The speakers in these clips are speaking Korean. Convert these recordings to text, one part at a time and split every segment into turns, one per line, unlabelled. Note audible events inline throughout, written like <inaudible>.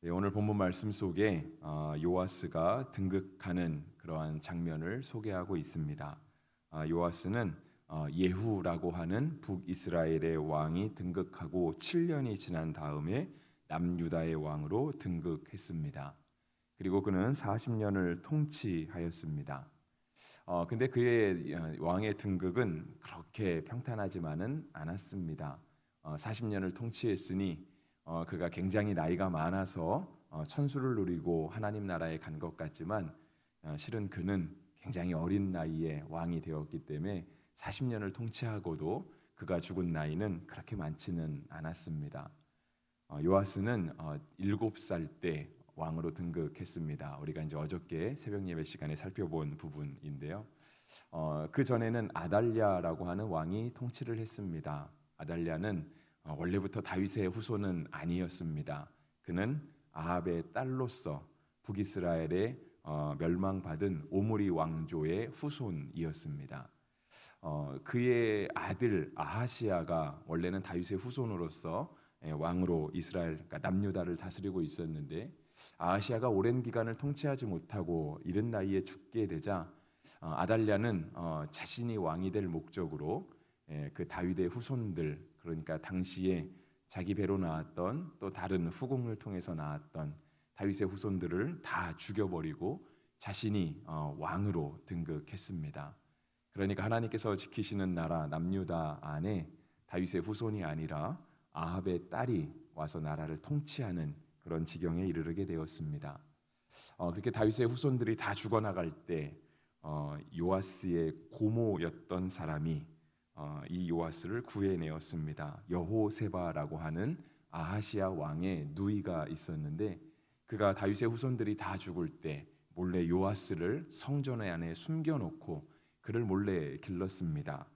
네, 오늘 본문 말씀 속에 어, 요아스가 등극하는 그러한 장면을 소개하고 있습니다. 아, 요아스는 어, 예후라고 하는 북이스라엘의 왕이 등극하고 7년이 지난 다음에 남유다의 왕으로 등극했습니다. 그리고 그는 40년을 통치하였습니다. 어, 근데 그의 어, 왕의 등극은 그렇게 평탄하지만은 않았습니다. 어, 40년을 통치했으니 어, 그가 굉장히 나이가 많아서 어, 천수를 누리고 하나님 나라에 간 것 같지만 어, 실은 그는 굉장히 어린 나이에 왕이 되었기 때문에 40년을 통치하고도 그가 죽은 나이는 그렇게 많지는 않았습니다. 어, 요아스는 어, 7살 때 왕으로 등극했습니다. 우리가 이제 어저께 새벽 예배 시간에 살펴본 부분인데요. 어, 그 전에는 아달랴라고 하는 왕이 통치를 했습니다. 아달랴는 어, 원래부터 다윗의 후손은 아니었습니다. 그는 아합의 딸로서 북이스라엘의 어, 멸망받은 오므리 왕조의 후손이었습니다. 어, 그의 아들 아하시아가 원래는 다윗의 후손으로서 예, 왕으로 이스라엘 그러니까 남유다를 다스리고 있었는데 아하시아가 오랜 기간을 통치하지 못하고 이른 나이에 죽게 되자 어, 아달랴는 어, 자신이 왕이 될 목적으로 예, 그 다윗의 후손들 그러니까 당시에 자기 배로 나왔던 또 다른 후궁을 통해서 나왔던 다윗의 후손들을 다 죽여버리고 자신이 어, 왕으로 등극했습니다. 그러니까 하나님께서 지키시는 나라 남유다 안에 다윗의 후손이 아니라 아합의 딸이 와서 나라를 통치하는 그런 지경에 이르게 되었습니다. 어, 그렇게 다윗의 후손들이 다 죽어나갈 때 어, 요아스의 고모였던 사람이 어, 이 요아스를 구해내었습니다. 여호세바라고 하는 아하시아 왕의 누이가 있었는데 그가 다윗의 후손들이 다 죽을 때 몰래 요아스를 성전 안에 숨겨놓고 그를 몰래 길렀습니다.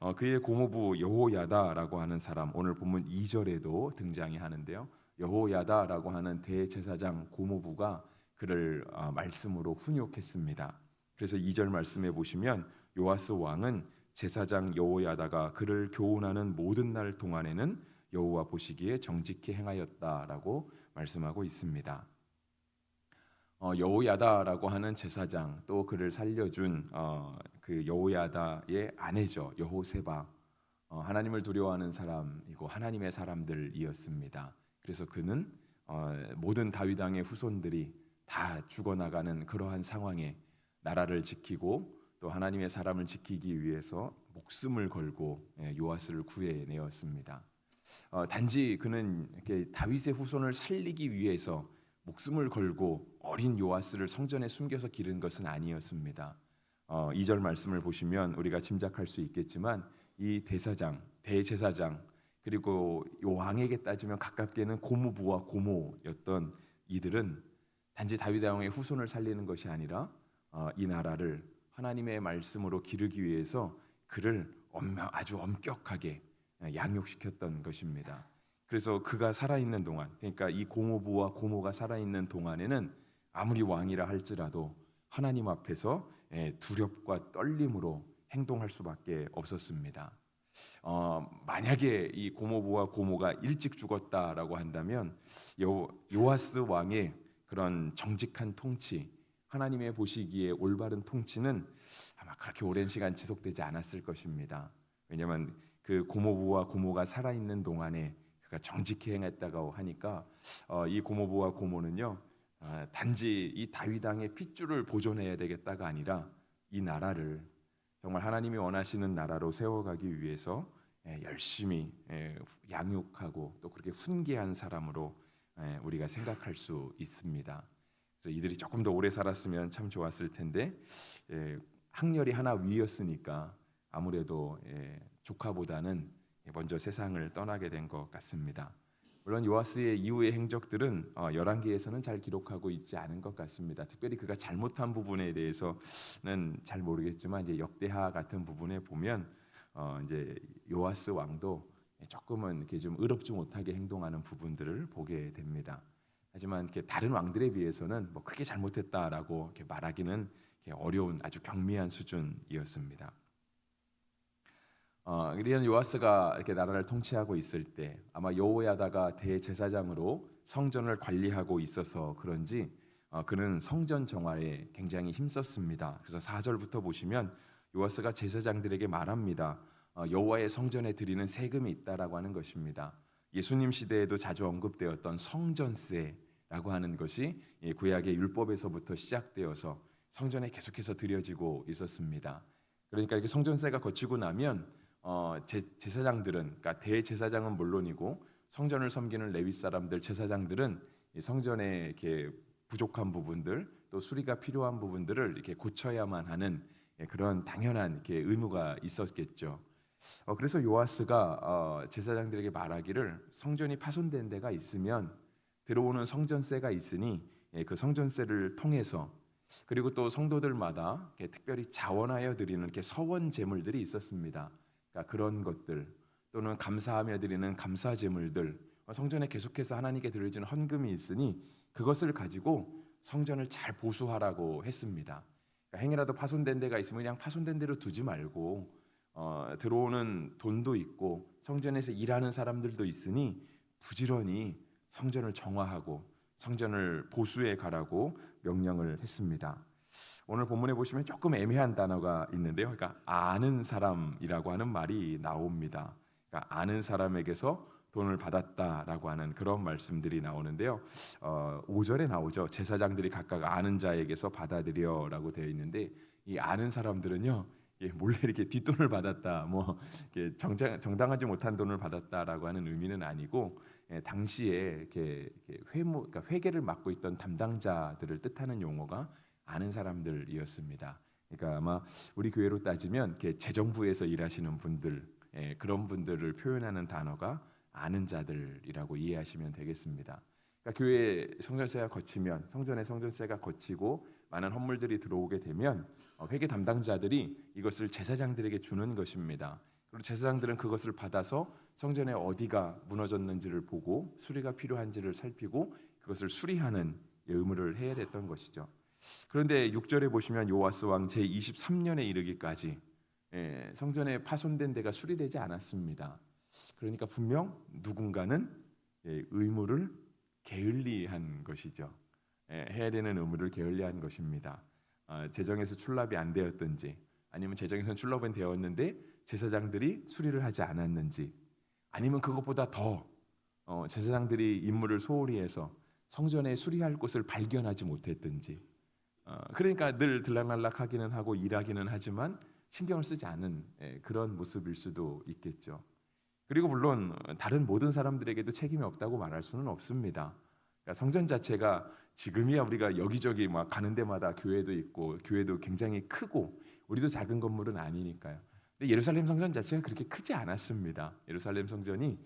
어, 그의 고모부 여호야다라고 하는 사람 오늘 본문 2절에도 등장이 하는데요. 여호야다라고 하는 대제사장 고모부가 그를 어, 말씀으로 훈육했습니다. 그래서 2절 말씀에 보시면 요아스 왕은 제사장 여호야다가 그를 교훈하는 모든 날 동안에는 여호와 보시기에 정직히 행하였다라고 말씀하고 있습니다. 어, 여호야다라고 하는 제사장 또 그를 살려준 어, 그 여호야다의 아내죠 여호세바 어, 하나님을 두려워하는 사람이고 하나님의 사람들이었습니다. 그래서 그는 어, 모든 다윗 왕의 후손들이 다 죽어나가는 그러한 상황에 나라를 지키고 또 하나님의 사람을 지키기 위해서 목숨을 걸고 예, 요아스를 구해내었습니다. 어, 단지 그는 이렇게 다윗의 후손을 살리기 위해서 목숨을 걸고 어린 요아스를 성전에 숨겨서 기른 것은 아니었습니다. 어, 2절 말씀을 보시면 우리가 짐작할 수 있겠지만 이 대사장, 대제사장 그리고 요 왕에게 따지면 가깝게는 고모부와 고모였던 이들은 단지 다윗 왕의 후손을 살리는 것이 아니라 어, 이 나라를 하나님의 말씀으로 기르기 위해서 그를 아주 엄격하게 양육시켰던 것입니다. 그래서 그가 살아있는 동안, 그러니까 이 고모부와 고모가 살아있는 동안에는 아무리 왕이라 할지라도 하나님 앞에서 예, 두렵과 떨림으로 행동할 수밖에 없었습니다. 어, 만약에 이 고모부와 고모가 일찍 죽었다라고 한다면 요, 요아스 왕의 그런 정직한 통치, 하나님의 보시기에 올바른 통치는 아마 그렇게 오랜 시간 지속되지 않았을 것입니다. 왜냐하면 그 고모부와 고모가 살아 있는 동안에 그가 정직히 행했다고 하니까 어, 이 고모부와 고모는요 어, 단지 이 다윗 왕의 핏줄을 보존해야 되겠다가 아니라 이 나라를 정말 하나님이 원하시는 나라로 세워가기 위해서 예, 열심히 예, 양육하고 또 그렇게 훈계한 사람으로 예, 우리가 생각할 수 있습니다. 그래서 이들이 조금 더 오래 살았으면 참 좋았을 텐데 예, 학렬이 하나 위였으니까 아무래도 예, 조카보다는 먼저 세상을 떠나게 된 것 같습니다. 물론 요아스의 이후의 행적들은 어, 열왕기에서는 잘 기록하고 있지 않은 것 같습니다. 특별히 그가 잘못한 부분에 대해서는 잘 모르겠지만 이제 역대하 같은 부분에 보면 어, 이제 요아스 왕도 조금은 이렇게 좀 의롭지 못하게 행동하는 부분들을 보게 됩니다. 하지만 이렇게 다른 왕들에 비해서는 뭐 크게 잘못했다라고 이렇게 말하기는 어려운 아주 경미한 수준이었습니다. 어, 이런 요아스가 이렇게 나라를 통치하고 있을 때 아마 여호야다가 대제사장으로 성전을 관리하고 있어서 그런지 어, 그는 성전 정화에 굉장히 힘썼습니다. 그래서 4절부터 보시면 요아스가 제사장들에게 말합니다. 어, 여호와의 성전에 드리는 세금이 있다라고 하는 것입니다. 예수님 시대에도 자주 언급되었던 성전세라고 하는 것이 이 구약의 율법에서부터 시작되어서 성전에 계속해서 드려지고 있었습니다. 그러니까 이렇게 성전세가 거치고 나면 어, 제, 제사장들은 그러니까 대제사장은 물론이고 성전을 섬기는 레위 사람들 제사장들은 이 성전에 이렇게 부족한 부분들 또 수리가 필요한 부분들을 이렇게 고쳐야만 하는 예, 그런 당연한 이렇게 의무가 있었겠죠. 어, 그래서 요아스가 어, 제사장들에게 말하기를 성전이 파손된 데가 있으면 들어오는 성전세가 있으니 예, 그 성전세를 통해서 그리고 또 성도들마다 특별히 자원하여 드리는 이렇게 서원 제물들이 있었습니다. 그러니까 그런 것들 또는 감사하며 드리는 감사 제물들 어, 성전에 계속해서 하나님께 드려지는 헌금이 있으니 그것을 가지고 성전을 잘 보수하라고 했습니다. 그러니까 행이라도 파손된 데가 있으면 그냥 파손된 대로 두지 말고 어, 들어오는 돈도 있고 성전에서 일하는 사람들도 있으니 부지런히 성전을 정화하고 성전을 보수해 가라고 명령을 했습니다. 오늘 본문에 보시면 조금 애매한 단어가 있는데요. 그러니까 아는 사람이라고 하는 말이 나옵니다. 그러니까 아는 사람에게서 돈을 받았다라고 하는 그런 말씀들이 나오는데요. 어, 5절에 나오죠. 제사장들이 각각 아는 자에게서 받아들여라고 되어 있는데 이 아는 사람들은요. 예, 몰래 이렇게 뒷돈을 받았다, 뭐 이렇게 정장, 정당하지 못한 돈을 받았다라고 하는 의미는 아니고 예, 당시에 이렇게, 이렇게 회무, 그러니까 회계를 맡고 있던 담당자들을 뜻하는 용어가 아는 사람들이었습니다. 그러니까 아마 우리 교회로 따지면 이렇게 재정부에서 일하시는 분들 예, 그런 분들을 표현하는 단어가 아는 자들이라고 이해하시면 되겠습니다. 그러니까 교회 성전세가 거치면 성전의 성전세가 거치고 많은 헌물들이 들어오게 되면 어, 회계 담당자들이 이것을 제사장들에게 주는 것입니다. 그리고 제사장들은 그것을 받아서 성전에 어디가 무너졌는지를 보고 수리가 필요한지를 살피고 그것을 수리하는 의무를 해야 됐던 것이죠. 그런데 6절에 보시면 요아스 왕 제 23년에 이르기까지 예, 성전에 파손된 데가 수리되지 않았습니다. 그러니까 분명 누군가는 예, 의무를 게을리한 것이죠. 예, 해야 되는 의무를 게을리한 것입니다. 아, 재정에서 출납이 안 되었든지 아니면 재정에서 출납은 되었는데 제사장들이 수리를 하지 않았는지 아니면 그것보다 더 어, 제사장들이 임무를 소홀히 해서 성전에 수리할 곳을 발견하지 못했든지 어, 그러니까 늘 들락날락하기는 하고 일하기는 하지만 신경을 쓰지 않은 예, 그런 모습일 수도 있겠죠. 그리고 물론 다른 모든 사람들에게도 책임이 없다고 말할 수는 없습니다. 그러니까 성전 자체가 지금이야 우리가 여기저기 막 가는 데마다 교회도 있고 교회도 굉장히 크고 우리도 작은 건물은 아니니까요. 근데 예루살렘 성전 자체가 그렇게 크지 않았습니다. 예루살렘 성전이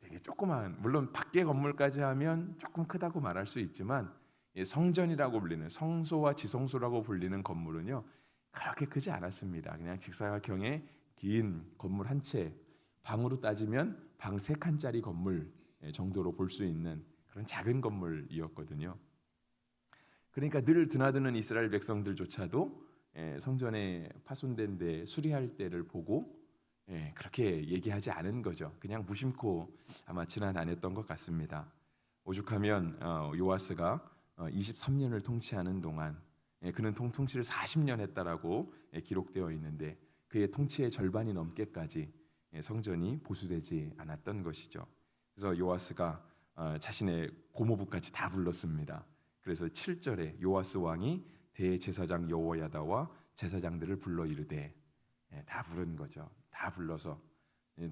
되게 조그만 물론 밖에 건물까지 하면 조금 크다고 말할 수 있지만 이 성전이라고 불리는 성소와 지성소라고 불리는 건물은요 그렇게 크지 않았습니다. 그냥 직사각형의 긴 건물 한 채, 방으로 따지면 방 세 칸짜리 건물 정도로 볼 수 있는 그런 작은 건물이었거든요. 그러니까 늘 드나드는 이스라엘 백성들조차도 예, 성전에 파손된 데 수리할 때를 보고 예, 그렇게 얘기하지 않은 거죠. 그냥 무심코 아마 지나다녔던 것 같습니다. 오죽하면 어, 요아스가 23년을 통치하는 동안 예, 그는 통 통치를 40년 했다라고 기록되어 있는데 그의 통치의 절반이 넘게까지 성전이 보수되지 않았던 것이죠. 그래서 요아스가 어, 자신의 고모부까지 다 불렀습니다. 그래서 7절에 요아스 왕이 대제사장 여호야다와 제사장들을 불러 이르되 예, 다 부른 거죠. 다 불러서 예,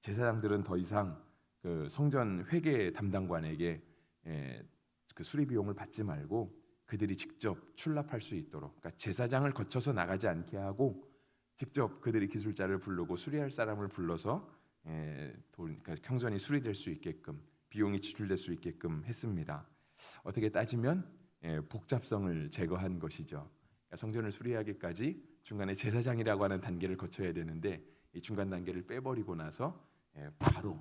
제사장들은 더 이상 그 성전 회계 담당관에게 예, 그 수리 비용을 받지 말고 그들이 직접 출납할 수 있도록 그러니까 제사장을 거쳐서 나가지 않게 하고 직접 그들이 기술자를 부르고 수리할 사람을 불러서 예, 돈, 그러니까 평전이 수리될 수 있게끔 비용이 지출될 수 있게끔 했습니다. 어떻게 따지면 예, 복잡성을 제거한 것이죠. 그러니까 성전을 수리하기까지 중간에 제사장이라고 하는 단계를 거쳐야 되는데 이 중간 단계를 빼버리고 나서 예, 바로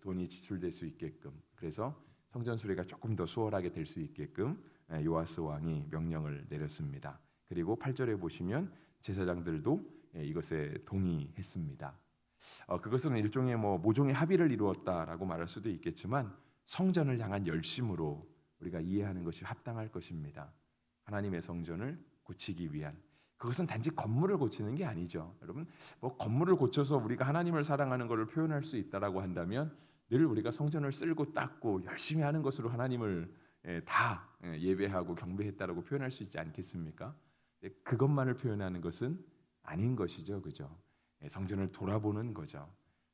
돈이 지출될 수 있게끔 그래서 성전 수리가 조금 더 수월하게 될 수 있게끔 예, 요아스 왕이 명령을 내렸습니다. 그리고 8절에 보시면 제사장들도 예, 이것에 동의했습니다. 어, 그것은 일종의 뭐 모종의 합의를 이루었다라고 말할 수도 있겠지만 성전을 향한 열심으로 우리가 이해하는 것이 합당할 것입니다. 하나님의 성전을 고치기 위한 그것은 단지 건물을 고치는 게 아니죠. 여러분, 뭐 건물을 고쳐서 우리가 하나님을 사랑하는 것을 표현할 수 있다라고 한다면 늘 우리가 성전을 쓸고 닦고 열심히 하는 것으로 하나님을 예, 다 예, 예배하고 경배했다라고 표현할 수 있지 않겠습니까? 예, 그것만을 표현하는 것은 아닌 것이죠, 그죠? 예, 성전을 돌아보는 거죠.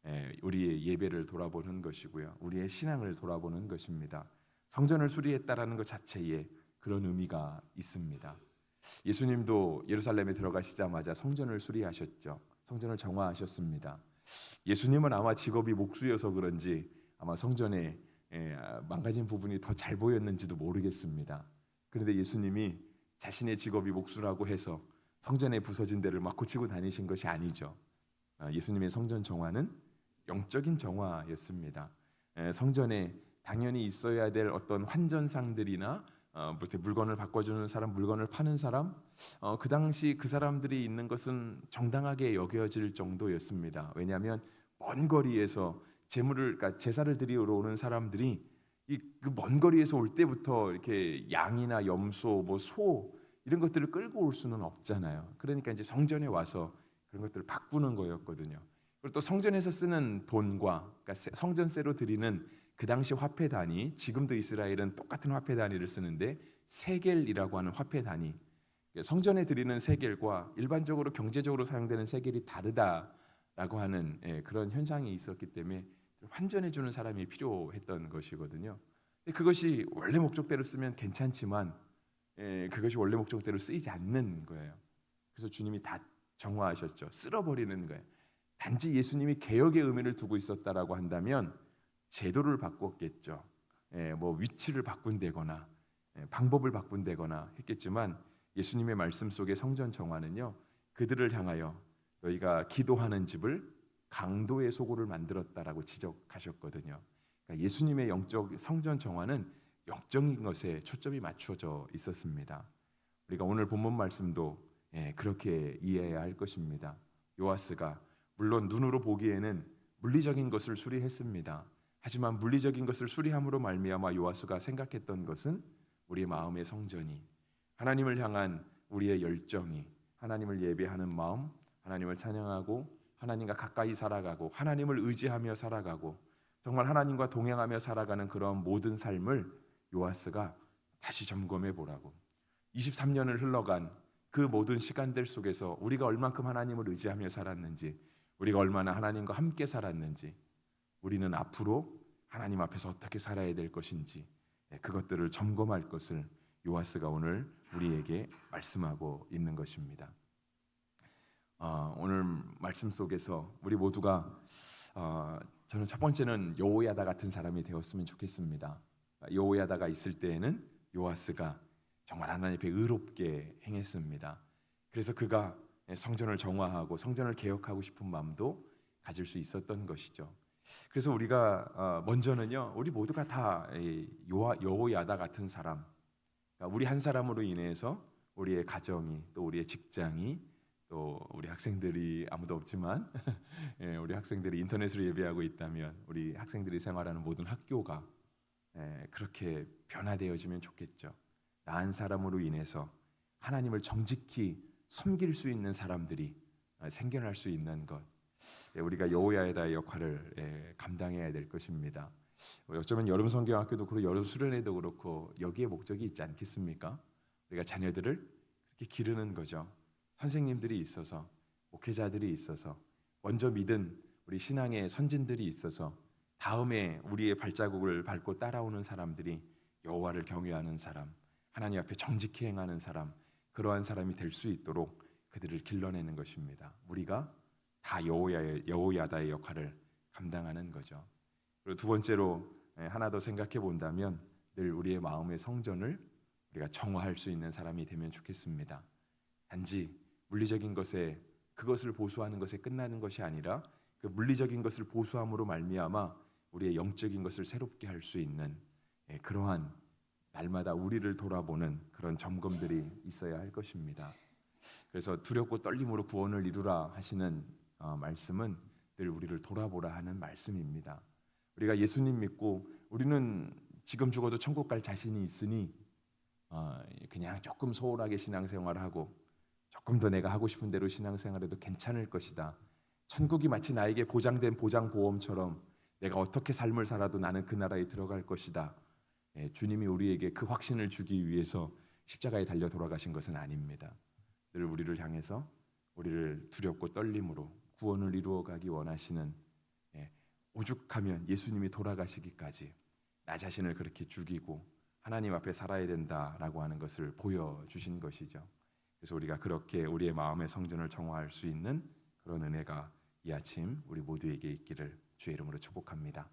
예, 우리의 예배를 돌아보는 것이고요, 우리의 신앙을 돌아보는 것입니다. 성전을 수리했다라는 것 자체에 그런 의미가 있습니다. 예수님도 예루살렘에 들어가시자마자 성전을 수리하셨죠. 성전을 정화하셨습니다. 예수님은 아마 직업이 목수여서 그런지 아마 성전에 예, 망가진 부분이 더 잘 보였는지도 모르겠습니다. 그런데 예수님이 자신의 직업이 목수라고 해서 성전에 부서진 데를 막 고치고 다니신 것이 아니죠. 아, 예수님의 성전 정화는 영적인 정화였습니다. 예, 성전에 당연히 있어야 될 어떤 환전상들이나 어, 뭐 물건을 바꿔주는 사람, 물건을 파는 사람, 어, 그 당시 그 사람들이 있는 것은 정당하게 여겨질 정도였습니다. 왜냐하면 먼 거리에서 재물을, 그러니까 제사를 드리러 오는 사람들이 이그먼 거리에서 올 때부터 이렇게 양이나 염소, 뭐 소 이런 것들을 끌고 올 수는 없잖아요. 그러니까 이제 성전에 와서 그런 것들을 바꾸는 거였거든요. 그리고 또 성전에서 쓰는 돈과 그러니까 세- 성전세로 드리는 그 당시 화폐 단위, 지금도 이스라엘은 똑같은 화폐 단위를 쓰는데 세겔이라고 하는 화폐 단위. 성전에 드리는 세겔과 일반적으로 경제적으로 사용되는 세겔이 다르다라고 하는 예, 그런 현상이 있었기 때문에 환전해 주는 사람이 필요했던 것이거든요. 그것이 원래 목적대로 쓰면 괜찮지만 예, 그것이 원래 목적대로 쓰이지 않는 거예요. 그래서 주님이 다 정화하셨죠. 쓸어버리는 거예요. 단지 예수님이 개혁의 의미를 두고 있었다라고 한다면 제도를 바꿨겠죠. 예, 뭐 위치를 바꾼다거나 예, 방법을 바꾼다거나 했겠지만 예수님의 말씀 속의 성전 정화는요 그들을 향하여 너희가 기도하는 집을 강도의 소굴을 만들었다라고 지적하셨거든요. 그러니까 예수님의 영적 성전 정화는 영적인 것에 초점이 맞춰져 있었습니다. 우리가 오늘 본문 말씀도 예, 그렇게 이해해야 할 것입니다. 요아스가 물론 눈으로 보기에는 물리적인 것을 수리했습니다. 하지만 물리적인 것을 수리함으로 말미암아 요아스가 생각했던 것은 우리의 마음의 성전이 하나님을 향한 우리의 열정이 하나님을 예배하는 마음, 하나님을 찬양하고 하나님과 가까이 살아가고 하나님을 의지하며 살아가고 정말 하나님과 동행하며 살아가는 그런 모든 삶을 요아스가 다시 점검해 보라고. 23년을 흘러간 그 모든 시간들 속에서 우리가 얼만큼 하나님을 의지하며 살았는지 우리가 얼마나 하나님과 함께 살았는지 우리는 앞으로 하나님 앞에서 어떻게 살아야 될 것인지 예, 그것들을 점검할 것을 요아스가 오늘 우리에게 말씀하고 있는 것입니다. 어, 오늘 말씀 속에서 우리 모두가 어, 저는 첫 번째는 여호야다 같은 사람이 되었으면 좋겠습니다. 여호야다가 있을 때에는 요아스가 정말 하나님 앞에 의롭게 행했습니다. 그래서 그가 성전을 정화하고 성전을 개혁하고 싶은 마음도 가질 수 있었던 것이죠. 그래서 우리가 어, 먼저는요, 우리 모두가 다 여호야다 같은 사람, 그러니까 우리 한 사람으로 인해서 우리의 가정이 또 우리의 직장이 또 우리 학생들이 아무도 없지만 <laughs> 예, 우리 학생들이 인터넷으로 예배하고 있다면 우리 학생들이 생활하는 모든 학교가 예, 그렇게 변화되어지면 좋겠죠. 나 한 사람으로 인해서 하나님을 정직히 섬길 수 있는 사람들이 아, 생겨날 수 있는 것. 예, 우리가 여호야다의 역할을 예, 감당해야 될 것입니다. 어, 어쩌면 여름 성경학교도 그렇고 여름 수련회도 그렇고 여기에 목적이 있지 않겠습니까? 우리가 자녀들을 그렇게 기르는 거죠. 선생님들이 있어서 목회자들이 있어서 먼저 믿은 우리 신앙의 선진들이 있어서 다음에 우리의 발자국을 밟고 따라오는 사람들이 여호와를 경외하는 사람, 하나님 앞에 정직히 행하는 사람, 그러한 사람이 될 수 있도록 그들을 길러내는 것입니다. 우리가 다 여호야의 여호야다의 역할을 감당하는 거죠. 그리고 두 번째로 예, 하나 더 생각해 본다면 늘 우리의 마음의 성전을 우리가 정화할 수 있는 사람이 되면 좋겠습니다. 단지 물리적인 것에 그것을 보수하는 것에 끝나는 것이 아니라 그 물리적인 것을 보수함으로 말미암아 우리의 영적인 것을 새롭게 할 수 있는 예, 그러한 날마다 우리를 돌아보는 그런 점검들이 있어야 할 것입니다. 그래서 두렵고 떨림으로 구원을 이루라 하시는 어, 말씀은 늘 우리를 돌아보라 하는 말씀입니다. 우리가 예수님 믿고 우리는 지금 죽어도 천국 갈 자신이 있으니 어, 그냥 조금 소홀하게 신앙생활하고 조금 더 내가 하고 싶은 대로 신앙생활해도 괜찮을 것이다. 천국이 마치 나에게 보장된 보장 보험처럼 내가 어떻게 삶을 살아도 나는 그 나라에 들어갈 것이다. 예, 주님이 우리에게 그 확신을 주기 위해서 십자가에 달려 돌아가신 것은 아닙니다. 늘 우리를 향해서 우리를 두렵고 떨림으로 구원을 이루어가기 원하시는 예, 오죽하면 예수님이 돌아가시기까지 나 자신을 그렇게 죽이고 하나님 앞에 살아야 된다라고 하는 것을 보여 주신 것이죠. 그래서 우리가 그렇게 우리의 마음의 성전을 정화할 수 있는 그런 은혜가 이 아침 우리 모두에게 있기를 주의 이름으로 축복합니다.